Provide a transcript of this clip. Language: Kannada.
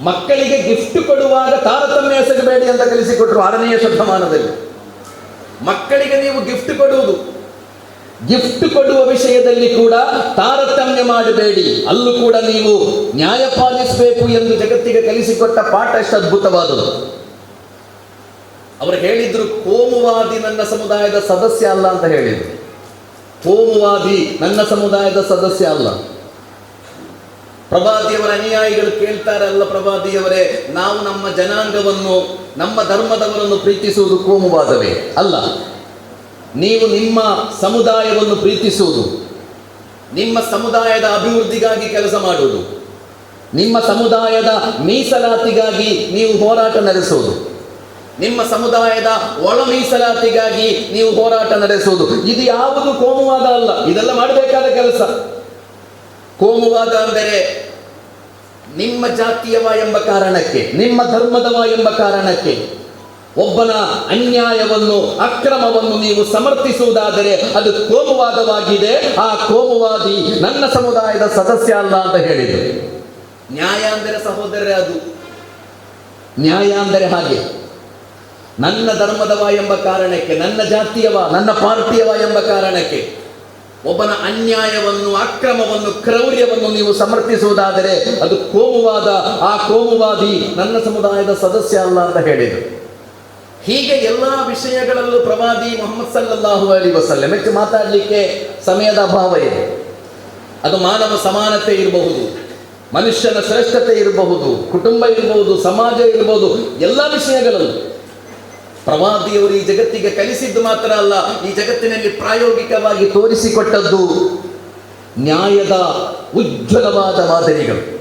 ಮಕ್ಕಳಿಗೆ ಗಿಫ್ಟ್ ಕೊಡುವಾಗ ತಾರತಮ್ಯ ಎಸಗಬೇಡಿ ಅಂತ ಕಲಿಸಿಕೊಟ್ರು ಆರನೆಯ ಶತಮಾನದಲ್ಲಿ. ಮಕ್ಕಳಿಗೆ ನೀವು ಗಿಫ್ಟ್ ಕೊಡುವುದು. ಗಿಫ್ಟ್ ಕೊಡುವ ವಿಷಯದಲ್ಲಿ ಕೂಡ ತಾರತಮ್ಯ ಮಾಡಬೇಡಿ. ಅಲ್ಲೂ ಕೂಡ ನೀವು ನ್ಯಾಯ ಪಾಲಿಸಬೇಕು ಎಂದು ಜಗತ್ತಿಗೆ ಕಲಿಸಿಕೊಟ್ಟ ಪಾಠ ಎಷ್ಟು ಅದ್ಭುತವಾದದ್ದು. ಅವರು ಹೇಳಿದ್ರು, ಕೋಮುವಾದಿ ನನ್ನ ಸಮುದಾಯದ ಸದಸ್ಯ ಅಲ್ಲ ಅಂತ ಹೇಳಿದ್ರು. ಕೋಮುವಾದಿ ನನ್ನ ಸಮುದಾಯದ ಸದಸ್ಯ ಅಲ್ಲ. ಪ್ರಭಾದಿಯವರ ಅನುಯಾಯಿಗಳು ಕೇಳ್ತಾರಲ್ಲ ಪ್ರಭಾದಿಯವರೇ, ನಾವು ನಮ್ಮ ಜನಾಂಗವನ್ನು, ನಮ್ಮ ಧರ್ಮದವರನ್ನು ಪ್ರೀತಿಸುವುದು ಕೋಮುವಾದವೇ ಅಲ್ಲ. ನೀವು ನಿಮ್ಮ ಸಮುದಾಯವನ್ನು ಪ್ರೀತಿಸುವುದು, ನಿಮ್ಮ ಸಮುದಾಯದ ಅಭಿವೃದ್ಧಿಗಾಗಿ ಕೆಲಸ ಮಾಡುವುದು, ನಿಮ್ಮ ಸಮುದಾಯದ ಮೀಸಲಾತಿಗಾಗಿ ನೀವು ಹೋರಾಟ ನಡೆಸುವುದು, ನಿಮ್ಮ ಸಮುದಾಯದ ಒಳ ಮೀಸಲಾತಿಗಾಗಿ ನೀವು ಹೋರಾಟ ನಡೆಸುವುದು. ಇದು ಯಾವುದು ಕೋಮುವಾದ ಅಲ್ಲ, ಇದೆಲ್ಲ ಮಾಡಬೇಕಾದ ಕೆಲಸ. ಕೋಮುವಾದ ಅಂದರೆ ನಿಮ್ಮ ಜಾತಿಯವ ಎಂಬ ಕಾರಣಕ್ಕೆ, ನಿಮ್ಮ ಧರ್ಮದವ ಎಂಬ ಕಾರಣಕ್ಕೆ ಒಬ್ಬನ ಅನ್ಯಾಯವನ್ನು, ಅಕ್ರಮವನ್ನು ನೀವು ಸಮರ್ಥಿಸುವುದಾದರೆ ಅದು ಕೋಮುವಾದವಾಗಿದೆ. ಆ ಕೋಮುವಾದಿ ನನ್ನ ಸಮುದಾಯದ ಸದಸ್ಯ ಅಲ್ಲ ಅಂತ ಹೇಳಿದರು. ನ್ಯಾಯ ಅಂದರೆ ಸಹೋದರರೇ ಅದು. ನ್ಯಾಯ ಅಂದರೆ ಹಾಗೆ. ನನ್ನ ಧರ್ಮದವ ಎಂಬ ಕಾರಣಕ್ಕೆ, ನನ್ನ ಜಾತಿಯವ, ನನ್ನ ಪಾರ್ಟಿಯವ ಎಂಬ ಕಾರಣಕ್ಕೆ ಒಬ್ಬನ ಅನ್ಯಾಯವನ್ನು, ಅಕ್ರಮವನ್ನು, ಕ್ರೌರ್ಯವನ್ನು ನೀವು ಸಮರ್ಥಿಸುವುದಾದರೆ ಅದು ಕೋಮುವಾದ, ಆ ಕೋಮುವಾದಿ ನನ್ನ ಸಮುದಾಯದ ಸದಸ್ಯ ಅಲ್ಲ ಅಂತ ಹೇಳಿದರು. ಹೀಗೆ ಎಲ್ಲ ವಿಷಯಗಳಲ್ಲೂ ಪ್ರವಾದಿ ಮೊಹಮ್ಮದ್ ಸಲ್ಲಾಹು ಅಲಿ ವಸಲ್ಲಂ, ಹೆಚ್ಚು ಮಾತಾಡಲಿಕ್ಕೆ ಸಮಯದ ಅಭಾವ ಇದೆ. ಅದು ಮಾನವ ಸಮಾನತೆ ಇರಬಹುದು, ಮನುಷ್ಯನ ಶ್ರೇಷ್ಠತೆ ಇರಬಹುದು, ಕುಟುಂಬ ಇರಬಹುದು, ಸಮಾಜ ಇರಬಹುದು, ಎಲ್ಲ ವಿಷಯಗಳಲ್ಲೂ. ಪ್ರವಾದಿಯವರು ಈ ಜಗತ್ತಿಗೆ ಕಲಿಸಿದ್ದು ಮಾತ್ರ ಅಲ್ಲ ಈ ಜಗತ್ತಿನಲ್ಲಿ ಪ್ರಾಯೋಗಿಕವಾಗಿ ತೋರಿಸಿಕೊಟ್ಟದ್ದು ನ್ಯಾಯದ ಉಜ್ವಲವಾದ ಮಾದರಿಗಳು.